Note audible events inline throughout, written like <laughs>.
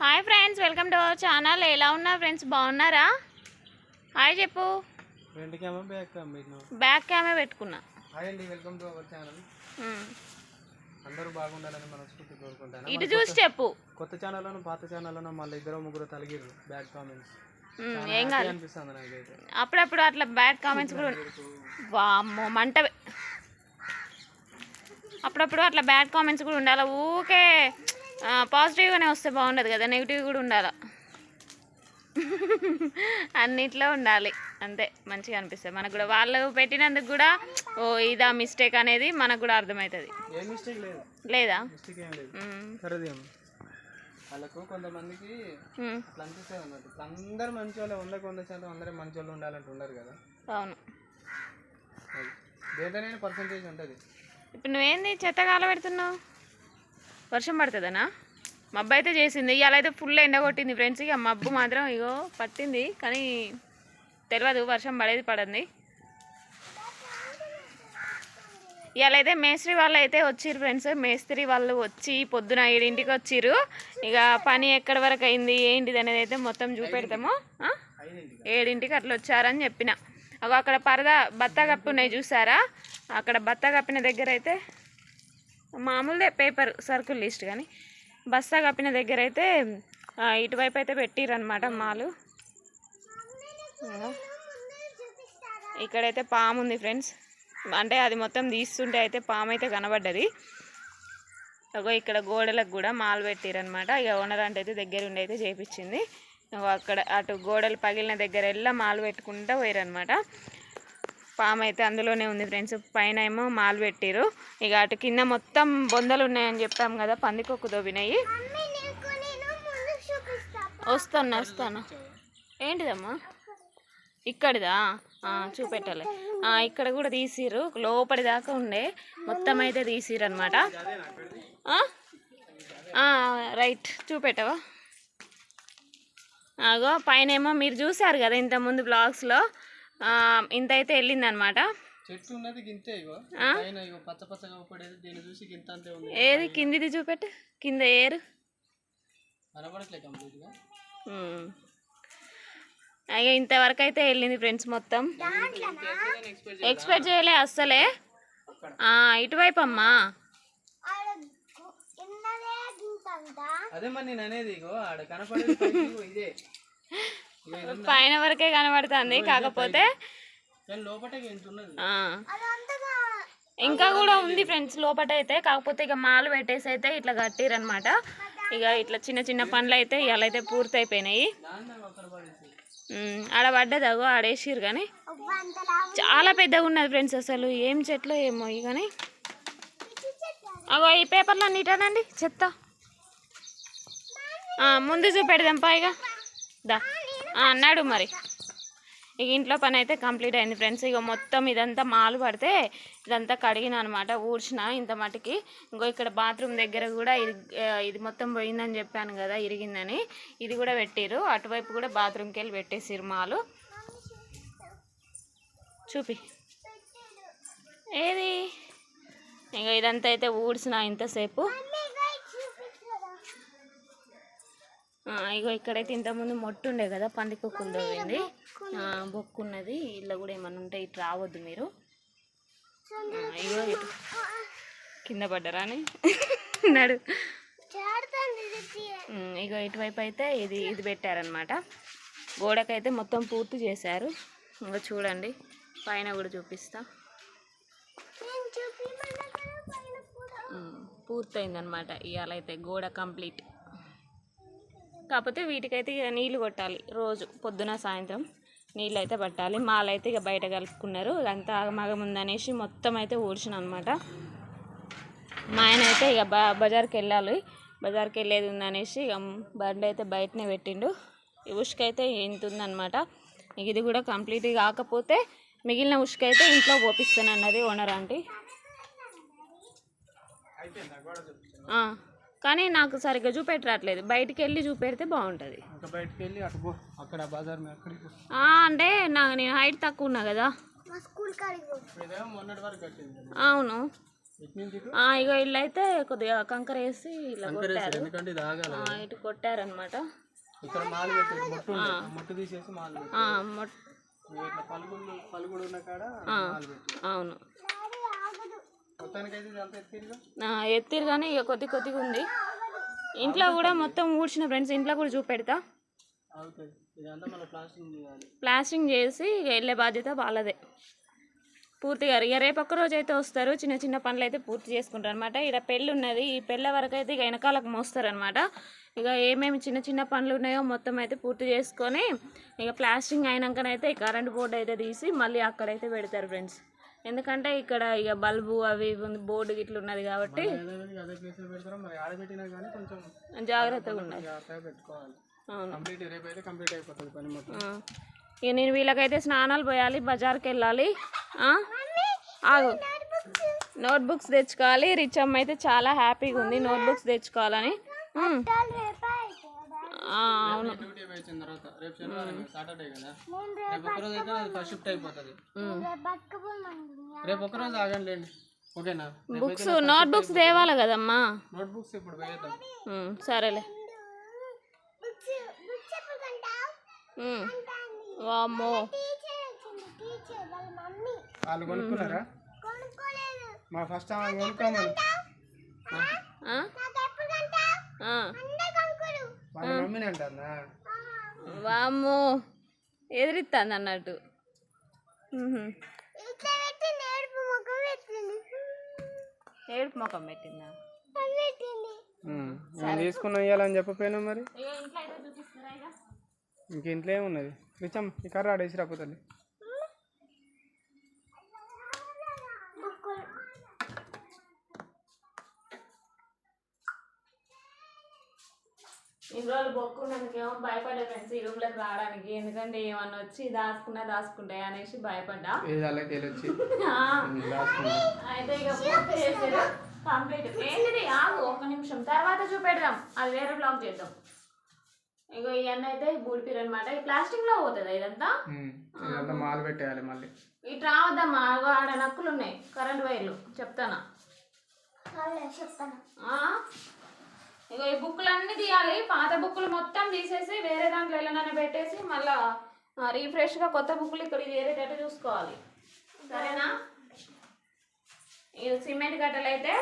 Hi friends welcome to our channel. ఎలా ఉన్నారు friends బాగున్నారా? హాయ్ చెప్పు. బ్యాక్ క్యామ్ పెట్టుకున్నా. హాయ్ అండి వెల్కమ్ టు అవర్ ఛానల్. అందరూ బాగుండాలని మనస్ఫూర్తి కోరుకుంటాను. ఇటు చూసి చెప్పు. కొత్త ఛానల్లోను పాత ఛానల్లోను మళ్ళీ ఇద్దరు ముగ్గురు తలిగిరు బ్యాడ్ కామెంట్స్ ఏం కాదు. అనిపిస్తుంది నాకైతే. అప్పుడప్పుడు అట్లా బ్యాడ్ కామెంట్స్ కూడా <laughs> వామ్మో మంట అప్పుడప్పుడు అట్లా బ్యాడ్ కామెంట్స్ కూడా ఉండాలి? ఊకే పాజిటివ్గానే వస్తే బాగుండదు కదా నెగిటివ్ కూడా ఉండాలి? అన్నిట్లో ఉండాలి అంతే మంచిగా అనిపిస్తుంది. మనకు కూడా వాళ్ళు పెట్టినందుకు కూడా ఓ ఇదా మిస్టేక్ అనేది మనకు కూడా అర్థమవుతుంది. ఏ మిస్టేక్ లేదు. వాళ్ళకు కొంతమందికి ఉమ్, అట్లా అనిపిస్తుంది అన్నట్టు ఇప్పుడు అందరు మంచి వాళ్ళు వందకు వంద శాతం అందరూ మంచి వాళ్ళు ఉండాలంటే ఉండరు కదా. అవును. దేంట్లోనైనా పర్సంటేజ్ ఉంటుంది. ఇప్పుడు నువ్వేంది చెత్త కాల పెడుతున్నావు? వర్షం పడుతుందనా? మబ్బు అయితే చేసింది. ఇవాళ అయితే ఫుల్ ఎండ కొట్టింది ఫ్రెండ్స్ ఇక మబ్బు మాత్రం ఇగో పట్టింది. కానీ తెలియదు వర్షం పడేది పడింది. ఇవాళ అయితే మేస్త్రి వాళ్ళు అయితే వచ్చిర్రు ఫ్రెండ్స్ మేస్త్రి వాళ్ళు వచ్చి పొద్దున ఏడింటికి వచ్చిర్రు. ఇక పని ఎక్కడి వరకు అయింది ఏంటిది అనేది అయితే మొత్తం చూపెడతాము. ఏడింటికి అట్లా వచ్చారని చెప్పిన. అగో అక్కడ పరదా బత్త కప్పి ఉన్నాయి చూసారా? అక్కడ బత్త కప్పిన దగ్గర అయితే మామూలుదే పేపర్ సర్కిల్ లిస్ట్ కానీ. బస్తా కప్పిన దగ్గర అయితే ఇటువైపు అయితే పెట్టిరనమాట మాలు. ఇక్కడైతే పాము ఉంది ఫ్రెండ్స్. అంటే అది మొత్తం తీస్తుంటే అయితే పాము అయితే కనబడ్డది. అగో ఇక్కడ గోడలకు కూడా మాలు పెట్టిరనమాట ఇక ఓనర్ అంటే అయితే దగ్గర ఉండి అయితే చేపించింది. అక్కడ అటు గోడలు పగిలిన దగ్గర వెళ్ళా మాలు పెట్టుకుంటూ పోయారనమాట పాము అయితే అందులోనే ఉంది ఫ్రెండ్స్. పైన ఏమో మాలు పెట్టారు. ఇక అటు కింద మొత్తం బొందలు ఉన్నాయని చెప్పాం కదా పందికొక్కు దోబినాయి వస్తాను వస్తాను. ఏంటిదమ్మా? ఇక్కడిదా? చూపెట్టాలి. ఇక్కడ కూడా తీసిర్రు. లోపలి దాకా ఉండే. మొత్తం అయితే తీసిర్రు అనమాట రైట్. చూపెట్టవా? అగో పైన ఏమో మీరు చూసారు కదా ఇంతకుముందు బ్లాగ్స్లో? ఇంత అయితే అంతే ఉంది. ఏది కిందిది చూపెట్టు కింద ఏరు. అయ్యో ఇంతవరకు అయితే వెళ్ళింది ఫ్రెండ్స్ మొత్తం. ఎక్స్పెక్ట్ చేయలే అస్సలే. ఆ, ఇటువైపు అమ్మా అదే మరి నేను అనేది ఇగో ఆడ కనపడేది పైకి ఇగో ఇదే. <laughs> <laughs> పైన వరకే కనబడుతుంది. కాకపోతే. ఇంకా కూడా ఉంది ఫ్రెండ్స్ లోపట అయితే కాకపోతే ఇక మాలు పెట్టేసి అయితే ఇట్లా కట్టిరనమాట ఇక ఇట్లా చిన్న చిన్న పనులు అయితే ఇవాళ అయితే పూర్తి అయిపోయినాయి ఆడ పడ్డది అగో ఆడేసిరు కానీ చాలా పెద్దగా ఉన్నది ఫ్రెండ్స్ అసలు. ఏం చెట్లు ఏమో ఇవి కానీ అగో ఈ పేపర్లో అన్నిటనండి చెత్త. ఆ, ముందు చూపెడదాం పైగా దా. అన్నాడు మరి. ఇక ఇంట్లో పని అయితే కంప్లీట్ అయింది ఫ్రెండ్స్. ఇక మొత్తం ఇదంతా మాలు పడితే ఇదంతా కడిగిన అనమాట ఊడ్చిన ఇంత మటుకి. ఇంకో ఇక్కడ బాత్రూమ్ దగ్గర కూడా ఇది ఇది మొత్తం పోయిందని చెప్పాను కదా ఇరిగిందని. ఇది కూడా పెట్టారు. అటువైపు కూడా బాత్రూమ్కి వెళ్ళి పెట్టేసిరు మాలు. చూపి. ఏది? ఇంకా ఇదంతా అయితే ఊడ్చిన ఇంతసేపు ఆ, ఇగో ఇక్కడైతే ఇంతకుముందు మొట్టు ఉండే కదా పందికొక్కులు బొక్కు ఉన్నది ఇళ్ళ కూడా ఏమన్నా ఉంటే ఇటు రావద్దు మీరు. ఇగో ఇటు కింద పడ్డరా అని నడు. ఇగో ఇటువైపు అయితే ఇది ఇది పెట్టారనమాట గోడకైతే మొత్తం పూర్తి చేశారు. ఇంకా చూడండి పైన కూడా చూపిస్తా. పూర్తయిందనమాట ఇవాళ అయితే గోడ కంప్లీట్. కాకపోతే వీటికైతే ఇక నీళ్ళు కొట్టాలి రోజు పొద్దున సాయంత్రం నీళ్ళు అయితే పట్టాలి. మాలైతే ఇక బయట కలుపుకున్నారు. ఇదంతా ఆగమాగం ఉందనేసి మొత్తం అయితే ఊడ్చిన అనమాట మా ఆయన అయితే ఇక బా బజార్కి వెళ్ళాలి. బజార్కి వెళ్ళేది ఉందనేసి ఇక బండి అయితే బయటనే పెట్టిండు. ఈ ఉష్క అయితే ఇంత ఉందన్నమాట ఇక ఇది కూడా కంప్లీట్ కాకపోతే మిగిలిన ఉష్క అయితే ఇంట్లో పోపిస్తాను అన్నది ఓనర్ ఆంటీ. కానీ నాకు సరిగ్గా చూపెట్టరాట్లేదు. బయటికి వెళ్ళి చూపెడితే బాగుంటుంది. ఇంకా అటు పో. అక్కడ బజార్ మీద అక్కడికి పో. ఆ, అంటే నాకు నేను హైట్ తక్కువ ఉన్నా కదా. అవును. ఇగో ఇల్లు అయితే కొద్దిగా కంకర వేసి ఇలా కొట్టారు. ఇటు కొట్టారనమాట ఇక్కడ మాలు పెట్టి ముట్టు ఉంది. ఆ. ముట్టు తీసేసి మాలు పెట్టి మొట్ ఇట్లా పలుగుడు పలుగుడు ఉన్న కాడ మాలు పెట్టి అవును మొత్తానికైతే ఇది అంతా ఎత్తిరిగా ఆ, ఎత్తిరు కానీ ఇక కొద్ది కొద్దిగా ఉంది. ఇంట్లో కూడా మొత్తం ఊడ్చిన ఫ్రెండ్స్ ఇంట్లో కూడా చూపెడతా. ప్లాస్టింగ్ చేసి ఇక వెళ్ళే బాధ్యత వాళ్ళదే. పూర్తిగా ఇక రేపు ఒక్క రోజు అయితే వస్తారు. చిన్న చిన్న పనులు అయితే పూర్తి చేసుకుంటారు అనమాట ఇక్కడ పెళ్ళి ఉన్నది. ఈ పెళ్ళ వరకు అయితే ఇక వెనకాలకు మోస్తారు అనమాట ఇక ఏమేమి చిన్న చిన్న పనులు ఉన్నాయో మొత్తం అయితే పూర్తి చేసుకొని ఇక ప్లాస్టింగ్ అయినాకనైతే ఈ కరెంట్ బోర్డు అయితే తీసి మళ్ళీ అక్కడైతే పెడతారు ఫ్రెండ్స్. ఎందుకంటే ఇక్కడ ఇక బల్బు అవి బోర్డు గిట్ల ఉన్నది కాబట్టి జాగ్రత్తగా ఉండాలి. ఇక నేను వీళ్ళకైతే స్నానాలు పోయాలి బజార్కి వెళ్ళాలి? ఆగు. నోట్బుక్స్ తెచ్చుకోవాలి. రిచ్ అమ్మ అయితే చాలా హ్యాపీగా ఉంది నోట్బుక్స్ తెచ్చుకోవాలని. అవును. డ్యూటీ వచ్చిన తర్వాత రేపు శనివారం సాటర్డే కదా? రేపు ఒక్కరోజు అయితే ఫస్ట్ షిఫ్ట్ అయిపోతుంది. రేపు ఒక్కరోజు ఆగండి. ఓకేనా? బుక్స్ నోట్బుక్స్ తేవాలి కదమ్మా. నోట్ బుక్స్ ఇప్పుడు వేద్దాం. సరేలే. వామ్మో. వాళ్ళు కొనుక్కున్నారా? మా ఫస్ట్ ఆమె కొనుక్కోమని ఆ? ఆ. వాళ్ళ మమ్మీని అంటుందా వామ్మో ఎదిరిస్తుంది అన్నట్టు. ఏడుపు ముఖం పెట్టిందా. నేను తీసుకుని ఇవ్వాలని చెప్పపోయినా మరి? ఇంక ఇంట్లో ఏమున్నది? రిచమ్ ఈ కర్ర ఆడేసి రాపోతుంది ఇన్ని రోజులు బొక్కున్నానికి ఏమో భయపడ్డా ఫ్రెండ్స్ ఈ రూమ్లోకి రావడానికి. ఎందుకంటే ఏమన్నా వచ్చి దాచుకున్నా దాచుకుంటాయి అనేసి భయపడ్డా. అయితే ఇక కంప్లీట్. ఏంటిది? ఆగు ఒక్క నిమిషం. తర్వాత చూపెడదాం. అది వేరే బ్లాగ్ చేద్దాం. ఇగో ఇవన్నీ అయితే బూడిపీరు అనమాట ఈ ప్లాస్టిక్లో పోతుంది ఇదంతా? ఇదంతా మాలు పెట్టేయాలి మళ్ళీ. ఇటు రావద్దమ్మా అగో ఆడ నక్కులు ఉన్నాయి కరెంట్ వైర్లు. చెప్తానా. ఆ? ఇగో ఈ బుక్కులు అన్ని తీయాలి. పాత బుక్కులు మొత్తం తీసేసి వేరే దాంట్లో వెళ్ళనని పెట్టేసి మళ్ళా రీఫ్రెష్గా కొత్త బుక్కులు ఇక్కడ చేరేటట్టు చూసుకోవాలి. సరేనా? ఇది సిమెంట్ కట్టలు అయితే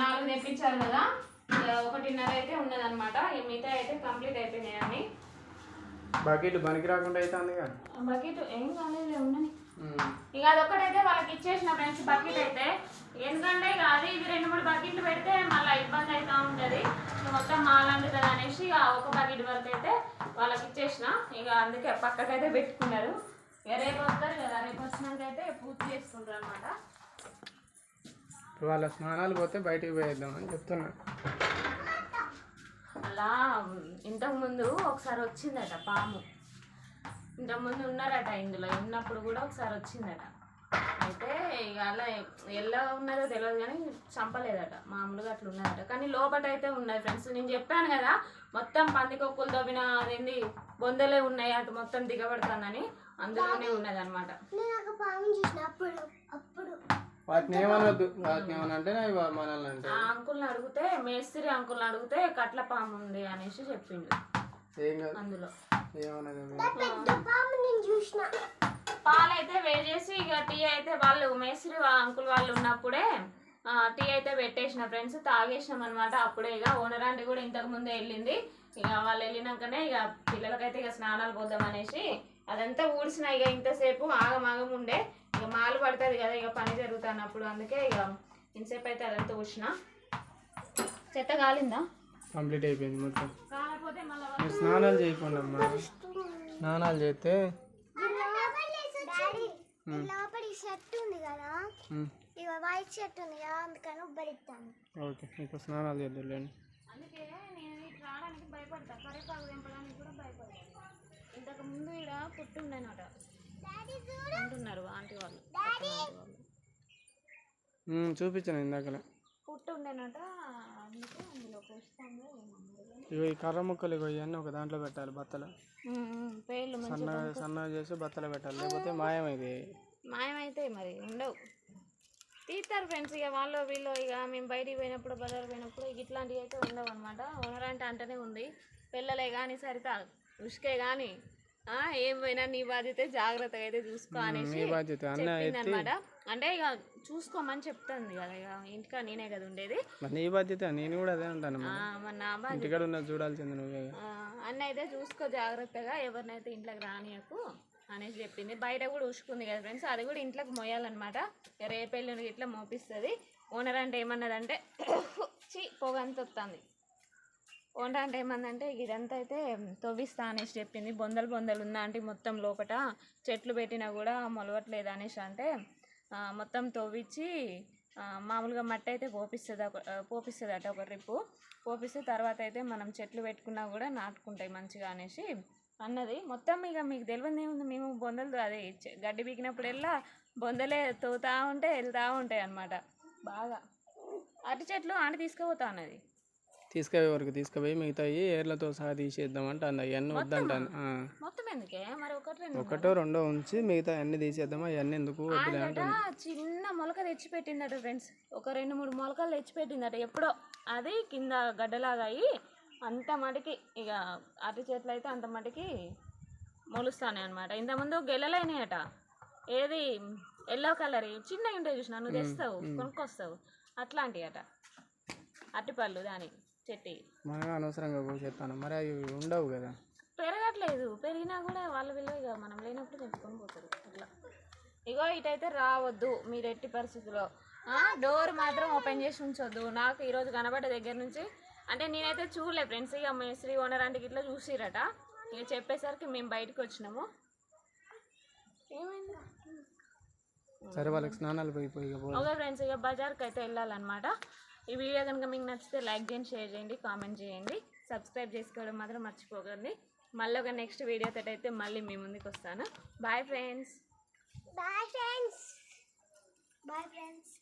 నాలుగు తెప్పించారు కదా. ఇక ఒకటిన్నర అయితే ఉన్నదన్నమాట. ఈ మిగతా అయితే కంప్లీట్ అయిపోయినాయి అన్ని. బకెట్ పనికి రాకుండా అయితే బకెట్ ఏం కాలేదు ఉండని ఇక అదొక్కటైతే వాళ్ళకి ఇచ్చేసిన ఫ్రెండ్స్ బకెట్ అయితే ఎందుకంటే ఇక అది ఇది రెండు మూడు బకెట్లు పెడితే మళ్ళీ ఇబ్బంది అవుతా ఉంటుంది. మొత్తం మాలంది కదా అనేసి ఇక ఒక బకెట్ వరకు అయితే వాళ్ళకి ఇచ్చేసిన. ఇక అందుకే పక్కకైతే పెట్టుకున్నారు. ఇక రేపు వస్తారు కదా రేపు వచ్చినాక అయితే పూర్తి చేసుకుంటారు అనమాట వాళ్ళ స్నానాలు పోతే బయటికి పోయేద్దాం అని చెప్తున్నా. అలా ఇంతకుముందు ఒకసారి వచ్చిందట పాము. ఇంతకుముందు ఉన్నారట ఇందులో ఉన్నప్పుడు కూడా ఒకసారి వచ్చిందట. అయితే ఇక అలా ఎలా ఉన్నదో తెలియదు కానీ చంపలేదట. మామూలుగా అట్లా ఉన్నదట. కానీ లోపట అయితే ఉన్నది ఫ్రెండ్స్. నేను చెప్పాను కదా మొత్తం పందికొక్కులు దవ్విన అదేంది బొందలే ఉన్నాయి. అటు మొత్తం దిగబడుతుందని అందులోనే ఉన్నది అనమాట వాటిని ఏమనొద్దు. వాటిని ఏమన్నా అంటే అవి మనల్ని అంటే ఆ అంకుల్ని అడిగితే మేస్త్రి అంకుల్ని అడిగితే కట్ల పాము ఉంది అనేసి చెప్పిండు. ఏం కాదు. అందులో. ఏమన్నది పాలైతే వేడి చేసి ఇక టీ అయితే వాళ్ళు మేస్త్రి అంకుల్ వాళ్ళు ఉన్నప్పుడే టీ అయితే పెట్టేసిన ఫ్రెండ్స్ తాగేసినాం అనమాట అప్పుడే ఇక ఓనర్ ఆంటీ కూడా ఇంతకు ముందే వెళ్ళింది. ఇక వాళ్ళు వెళ్ళినాకనే ఇక పిల్లలకైతే ఇక స్నానాలు పోద్దాం అనేసి అదంతా ఊడిసిన ఇక ఇంతసేపు ఆగం ఆగం ఉండే. ఇక మాలు పడుతుంది కదా ఇక పని జరుగుతున్నప్పుడు అందుకే ఇక ఇంతసేపు అయితే అదంతా ఊసిన చెత్త కాలిందా? కంప్లీట్ అయిపోయింది మొత్తం. కాకపోతే మళ్ళీ మీరు స్నానాలు చేయకుండా అమ్మా. స్నానాలు చేస్తే లోపలి షర్ట్ ఉంది కదా? ఇక వైట్ షర్ట్ ఉంది కదా అందుకని ఉబ్బరిస్తాను ఓకే ఇప్పుడు స్నానాలు చేద్దాంలేండి అందుకే నేను ఇటు రావడానికి భయపడతా. కరేపాకు తెంపడానికి కూడా భయపడతా. ఇంతకు ముందు ఇక్కడ పుట్టుండేనట అంటున్నారు ఆంటీ వాళ్ళు చూపించాను ఇందాకలే. పుట్టు ఈ కర్ర ముక్కలు ఇగో ఇవన్నీ ఒక దాంట్లో పెట్టాలి బత్తలు. సన్నగా సన్నగా చేసి బత్తలు పెట్టాలి లేకపోతే మాయమైంది మాయమైతే మరి ఉండవు. తీస్తారు ఫ్రెండ్స్ ఇక వాళ్ళు వీళ్ళు ఇక మేము బయటికి పోయినప్పుడు బజార్ పోయినప్పుడు ఇట్లాంటివి అయితే ఉండవు అనమాట ఓనర్ అంటే అంటేనే ఉంది. పిల్లలే కానీ సరిత ఉష్కే కానీ ఆ, ఏం పోయినా నీ బాధ్యత జాగ్రత్తగా అయితే చూసుకో అనేసి చెప్పిందనమాట అంటే ఇక చూసుకోమని చెప్తుంది కదా ఇక ఇంటికా నేనే కదా ఉండేది. నీ బాధ్యత నేను కూడా అదే ఉంటాను మరి నా బాధ్యత. చూడాల్సింది నువ్వే అన్న అయితే చూసుకో జాగ్రత్తగా ఎవరినైతే ఇంట్లోకి రానియకు అనేసి చెప్పింది. బయట కూడా ఉసుకుంది కదా ఫ్రెండ్స్ అది కూడా ఇంట్లోకి మోయాలన్నమాట. రేపెళ్ళి ఇట్లా మోపిస్తుంది. ఓనర్ అంటే ఏమన్నదంటే <coughs> చి పొగ అంత వస్తుంది ఓనర్ అంటే ఏమన్నదంటే ఇదంతా అయితే తవ్విస్తా అనేసి చెప్పింది. బొందలు బొందలు ఉందా అంటే మొత్తం లోపట చెట్లు పెట్టినా కూడా మొలవట్లేదు అనేసి అంటే మొత్తం తవ్విచ్చి మామూలుగా మట్టి అయితే పోపిస్తుంది ఒక పోపిస్తుంది అట ఒక ట్రిప్పు పోపిస్తే తర్వాత అయితే మనం చెట్లు పెట్టుకున్నా కూడా నాటుకుంటాయి మంచిగా అనేసి అన్నది. మొత్తం ఇక మీకు తెలియదు ఏముంది? మేము బొందలు అదే గడ్డి పీకినప్పుడల్లా బొందలే తోతా ఉంటే వెళ్తూ ఉంటాయి అన్నమాట. బాగా. అరటి చెట్లు ఆంటి తీసుకుపోతా అన్నది. తీసుకుపోయే వరకు తీసుకుపోయి మిగతాయి ఏర్లతో సహా తీసేద్దామంట అన్న అవన్నీ వద్దంటాను ఆ. మొత్తం ఎందుకే? మరి ఒకటి రెండు ఒకటో రెండో ఉంచి మిగతా అన్ని తీసేద్దామా? అవన్నీ ఎందుకు చిన్న మొలక తెచ్చి పెట్టిందట ఫ్రెండ్స్. ఒక రెండు మూడు మొలకలు తెచ్చి పెట్టిందట ఎప్పుడో. అది కింద గడ్డలాగా అయ్యి అంత మటుకి ఇక అరటి చెట్లు అయితే అంత మటుకి మొలుస్తానే అనమాట ఇంతకుముందు గెలలైనాయట ఏది? Yellow colour. చిన్నవి ఉంటాయి చూసిన నువ్వు తెస్తావు కొనుక్కొస్తావు. అట్లాంటివి అట అరటిపళ్ళు దాని చెట్టి. మనం అనవసరంగా కోసేస్తాను. మరి అవి ఉండవు కదా. పెరగట్లేదు. పెరిగినా కూడా వాళ్ళ విలువ ఇక మనం లేనప్పుడు తెంపుకొని పోతారు. అట్లా. ఇగో ఇటైతే రావద్దు మీరు ఎట్టి పరిస్థితిలో డోర్ మాత్రం ఓపెన్ చేసి ఉంచొద్దు. నాకు ఈరోజు కనబడ్డ దగ్గర నుంచి అంటే నేనైతే చూడలే ఫ్రెండ్స్. ఇక మేస్త్రి ఓనర్ అంటే ఇట్లా చూసిరట. ఇక చెప్పేసరికి మేము బయటకు వచ్చినాము. ఏమైంది? సరే వాళ్ళకి స్నానాలు పోయి పోయి ఇక పో. ఓకే ఫ్రెండ్స్ ఇక బజార్కి అయితే వెళ్ళాలన్నమాట. ఈ వీడియో కనుక మీకు నచ్చితే లైక్ చేయండి షేర్ చేయండి కామెంట్ చేయండి. సబ్స్క్రైబ్ చేసుకోవడం మాత్రం మర్చిపోకండి. మళ్ళీ ఒక నెక్స్ట్ వీడియోతో అయితే మళ్ళీ మీ ముందుకు వస్తాను. Bye friends bye friends bye friends